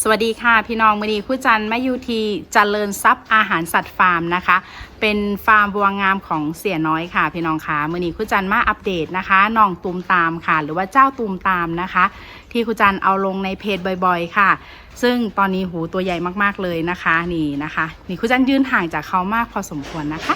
สวัสดีค่ะพี่น้องมณีคู่จันทร์แม่ยูทีเจริญทรัพย์อาหารสัตว์ฟาร์มนะคะ เป็นฟาร์มบัวงามของเสียน้อยค่ะ พี่น้องค่ะมณีคู่จันทร์มาอัปเดตนะคะน้องตูมตามค่ะ หรือว่าเจ้าตูมตามนะคะ ที่คู่จันทร์เอาลงในเพจบ่อยๆ ค่ะ ซึ่งตอนนี้หูตัวใหญ่มากๆเลยนะคะนี่นะคะ นี่คู่จันทร์ยืนห่างจากเขามากพอสมควรนะคะ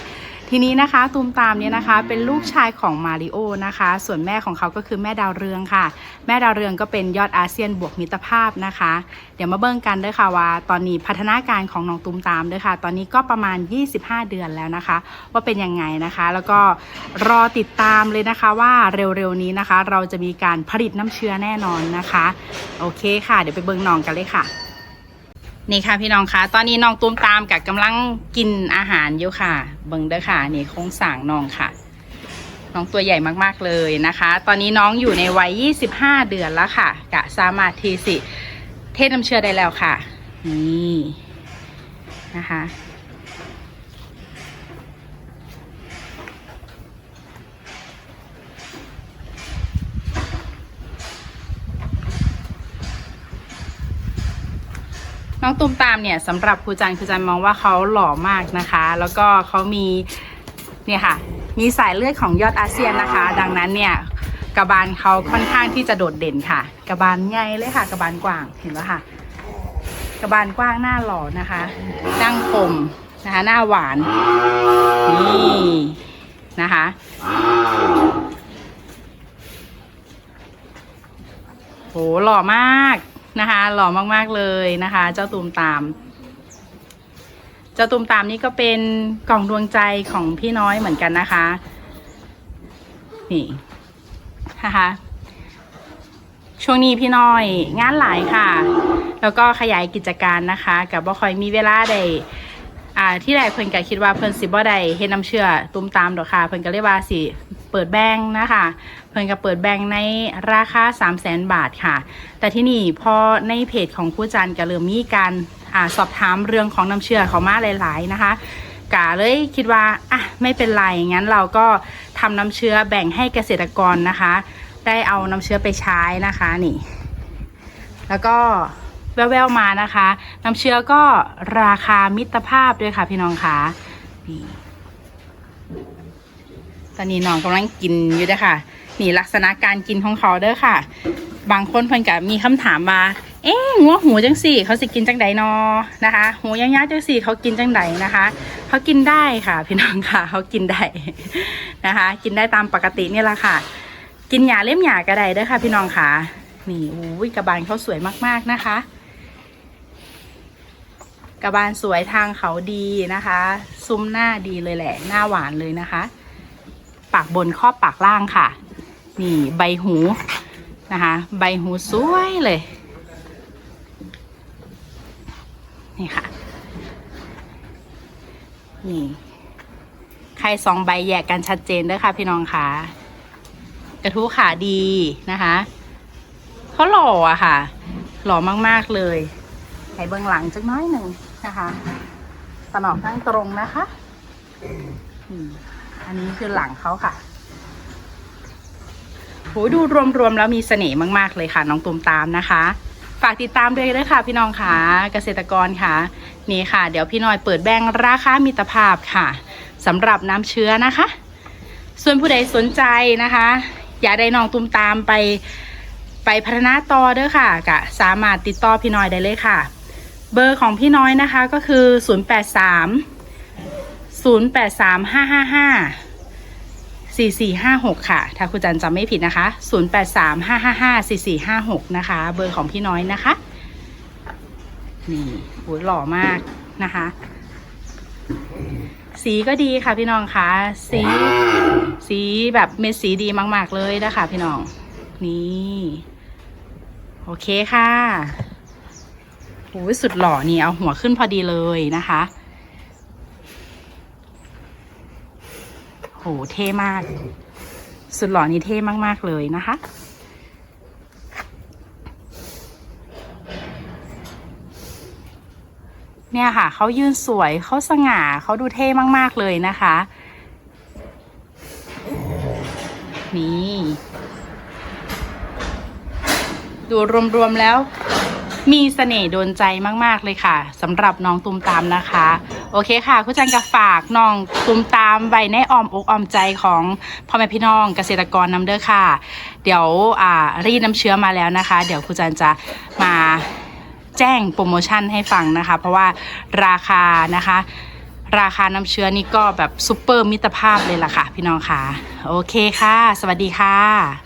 ทีนี้นะคะตูมตามเนี่ยนะคะ เป็นลูกชายของมาริโอนะคะ ส่วนแม่ของเขาก็คือแม่ดาวเรืองค่ะ แม่ดาวเรืองก็เป็นยอดอาเซียนบวกมิตรภาพนะคะ เดี๋ยวมาเบิ่งกันด้วยค่ะว่า ตอนนี้พัฒนาการของน้องตูมตามด้วยค่ะ ตอนนี้ก็ประมาณ 25 เดือนแล้วนะคะ ว่าเป็นยังไงนะคะ แล้วก็รอติดตามเลยนะคะว่าเร็วๆนี้นะคะ เราจะมีการผลิตน้ำเชื้อแน่นอนนะคะ โอเคค่ะ เดี๋ยวไปเบิ่งน้องกันเลยค่ะ นี่ค่ะพี่น้องคะตอนนี้น้องตุ้มตามกับกำลังกินอาหารอยู่ค่ะ เบิ้งเด้อค่ะ นี่โครงสร้างน้องค่ะ น้องตัวใหญ่มากๆเลยนะคะ ตอนนี้น้องอยู่ในวัย 25 เดือนแล้วค่ะ กะสามารถทีสิ เทศน้ำเชื้อได้แล้วค่ะ นี่นะคะ น้องตูมตามเนี่ยสำหรับครูจันครูจันมองว่าเขาหล่อมากนะคะ แล้วก็เขามีเนี่ยค่ะ มีสายเลือดของยอดอาเซียนนะคะ ดังนั้นเนี่ยกระบาลเขาค่อนข้างที่จะโดดเด่นค่ะ กระบาลใหญ่เลยค่ะ กระบาลกว้างเห็นไหมค่ะ กระบาลกว้างหน้าหล่อนะคะดั้งคมนะคะ หน้าหวานนี่นะคะโหหล่อมาก นะคะ หล่อมากๆเลยนะคะ เจ้าตูมตาม เจ้าตูมตามนี่ก็เป็นกล่องดวงใจของพี่น้อยเหมือนกันนะคะ นี่นะคะช่วงนี้พี่น้อยงานหลายค่ะ แล้วก็ขยายกิจการนะคะ กับบ่คอยมีเวลาได้อ่าที่ใดเพิ่นก็คิดว่าเพิ่นสิบ่ได้เฮ็ดน้ำเชื่อตุ้มตามดอกค่ะ เพิ่นก็เลยว่าสิเปิดแบงค์นะคะ พิ่นก็เปิดแบงค์ในราคา 3 0 0แสนบาทค่ะ แต่ที่นี่พอในเพจของผู้จันก็เริ่มมีการอสอบถามเรื่องของน้ำเชื่อเขามาหลาย ๆ นะคะกาเลยคิดว่าอะไม่เป็นไรงั้นเราก็ทำน้ำเชื้อแบ่งให้เกษตรกรนะคะ ได้เอาน้ำเชื้อไปใช้นะคะนี่ แล้วก็แววๆมานะคะ น้ำเชื้อก็ราคามิตรภาพด้วยค่ะพี่น้องคะนี่ตอนนี้น้องกำลังกินอยู่เด้อค่ะ นี่ลักษณะการกินของเขาเด้อค่ะ บางคนเพิ่นกับมีคำถามมาเอ๊ะงัวหูจังสี่ เขาสิกินจังใดนอนะคะหูยางๆจังสี่เขากินจังใดนะคะ เขากินได้ค่ะพี่น้องค่ะ เขากินได้นะคะ กินได้ตามปกตินี่แหละค่ะ กินหยาเล่มหยากระไดเด้อค่ะ พี่น้องค่ะ นี่อุ้ยกระบาลเขาสวยมากๆนะคะ กระบาลสวยทางเขาดีนะคะ ซุ้มหน้าดีเลยแหละ หน้าหวานเลยนะคะ ปากบนครอบปากล่างค่ะ นี่ใบหูนะคะ ใบหูสวยเลย นี่ค่ะ นี่ใครสองใบแยกกันชัดเจนเด้วยค่ะพี่น้องค่ะ กระทู้ขาดีนะคะเขาหล่ออะค่ะ หล่อมาก ๆ เลยให้เบื้องหลังจักน้อยหนึ่งนะคะตนอกตั้งตรงนะคะ อันนี้คือหลังเขาค่ะ โหดูรวมๆแล้วมีเสน่ห์มากๆเลยค่ะ น้องตูมตามนะคะ ฝากติดตามด้วยด้วยค่ะ พี่น้องค่ะเกษตรกรค่ะ นี่ค่ะ เดี๋ยวพี่น้อยเปิดแบ่งราคามิตรภาพค่ะสำหรับน้ำเชื้อนะคะ ส่วนผู้ใดสนใจนะคะ อย่าได้น้องตุ้มตามไปไปพัฒนาต่อเด้อค่ะก็สามารถติดต่อพี่น้อยได้เลยค่ะ เบอร์ของพี่น้อยนะคะก็คือ 0 8 3 083555 4 4 5 6 ค่ะ ถ้าคุณจันจำไม่ผิดนะคะ 0 8 3 5 5 5 4 4 5 6 นะคะ เบอร์ของพี่น้อยนะคะ นี่โหหล่อมากนะคะ สีก็ดีค่ะพี่น้องคะสี สีแบบเม็ดสีดีมาก ๆ เลยนะคะพี่น้อง นี่ โอเคค่ะโอ้ยสุดหล่อนี่เอาหัวขึ้นพอดีเลยนะคะ หเท่มาก สุดหล่อนี่เท่มากๆเลยนะคะ เนี่ยค่ะ เขายืนสวยเขาสง่าเขาดูเท่มากๆเลยนะคะ นี่ดูรวมๆแล้วมีเสน่ห์โดนใจมาก ๆ เลยค่ะสำหรับน้องตุมตามนะคะ โอเคค่ะคุณจันก็ฝากน้องตุ้มตามไว้ในอ้อมอกอ้อมใจของพ่อแม่พี่น้องเกษตรกรน้ำเด้อค่ะ เดี๋ยวอ่ารีดน้ำเชื้อมาแล้วนะคะ เดี๋ยวคุณจันจะมาแจ้งโปรโมชั่นให้ฟังนะคะ เพราะว่าราคานะคะ ราคาน้ำเชื้อนี่ก็แบบซุปเปอร์มิตรภาพเลยล่ะค่ะ พี่น้องค่ะ โอเคค่ะ สวัสดีค่ะ